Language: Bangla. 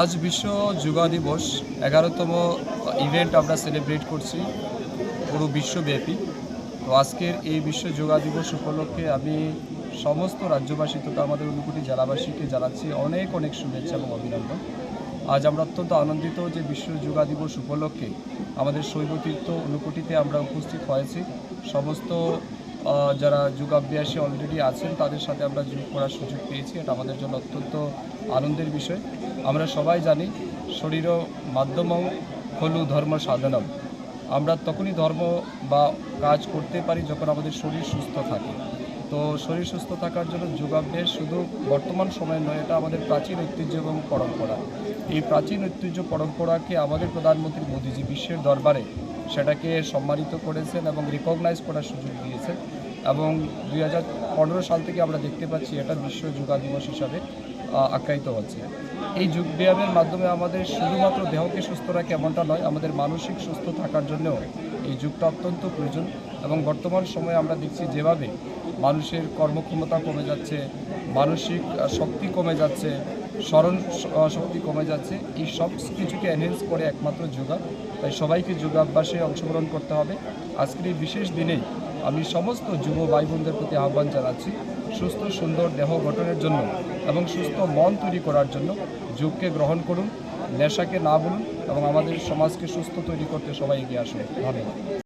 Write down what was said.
আজ বিশ্ব যোগা দিবস, এগারোতম ইভেন্ট আমরা সেলিব্রেট করছি পুরো বিশ্বব্যাপী। তো আজকের এই বিশ্ব যোগা দিবস উপলক্ষে আমি সমস্ত রাজ্যবাসী তথা আমাদের অনুকুটি জেলাবাসীকে জানাচ্ছি অনেক অনেক শুভেচ্ছা এবং অভিনন্দন। আজ আমরা অত্যন্ত আনন্দিত যে বিশ্ব যোগা দিবস উপলক্ষে আমাদের শৈবতীর্থ অনুকুটিতে আমরা উপস্থিত হয়েছি। সমস্ত যারা যোগাভ্যাসী অলরেডি আছেন, তাদের সাথে আমরা যোগ করার সুযোগ পেয়েছি। এটা আমাদের জন্য অত্যন্ত আনন্দের বিষয়। আমরা সবাই জানি শরীর মাধ্যমম হলু ধর্ম সাধনম। আমরা তখনই ধর্ম বা কাজ করতে পারি যখন আমাদের শরীর সুস্থ থাকে। তো শরীর সুস্থ থাকার জন্য যোগাভ্যাস শুধু বর্তমান সময়ে নয়, এটা আমাদের প্রাচীন ঐতিহ্য এবং পরম্পরা। এই প্রাচীন ঐতিহ্য পরম্পরাকে আমাদের প্রধানমন্ত্রী মোদীজি বিশ্বের দরবারে সেটাকে সম্মানিত করেছেন এবং রিকগনাইজ করার সুযোগ দিয়েছেন। এবং দুই হাজার পনেরো সাল থেকে আমরা দেখতে পাচ্ছি এটা বিশ্ব যোগা দিবস হিসাবে আখ্যায়িত হচ্ছে। এই যোগ ব্যায়ামের মাধ্যমে আমাদের শুধুমাত্র দেহকে সুস্থ রাখে এমনটা নয়, আমাদের মানসিক সুস্থ থাকার জন্যও এই যুগটা অত্যন্ত প্রয়োজন। এবং বর্তমান সময়ে আমরা দেখছি যেভাবে মানুষের কর্মক্ষমতা কমে যাচ্ছে, মানসিক শক্তি কমে যাচ্ছে স্মরণ শক্তি কমে যাচ্ছে। এই সব কিছুকে এনহেন্স করে একমাত্র যোগা। তাই সবাইকে যোগাভ্যাসে অংশগ্রহণ করতে হবে। আজকের এই বিশেষ দিনেই আমি সমস্ত যুব ভাই বোনদের প্রতি আহ্বান জানাচ্ছি সুস্থ, সুন্দর দেহ গঠনের জন্য এবং সুস্থ মন তৈরি করার জন্য যোগকে গ্রহণ করুন, নেশাকে না বলুন এবং আমাদের সমাজকে সুস্থ তৈরি করতে সবাই এগিয়ে আসুন। ধন্যবাদ।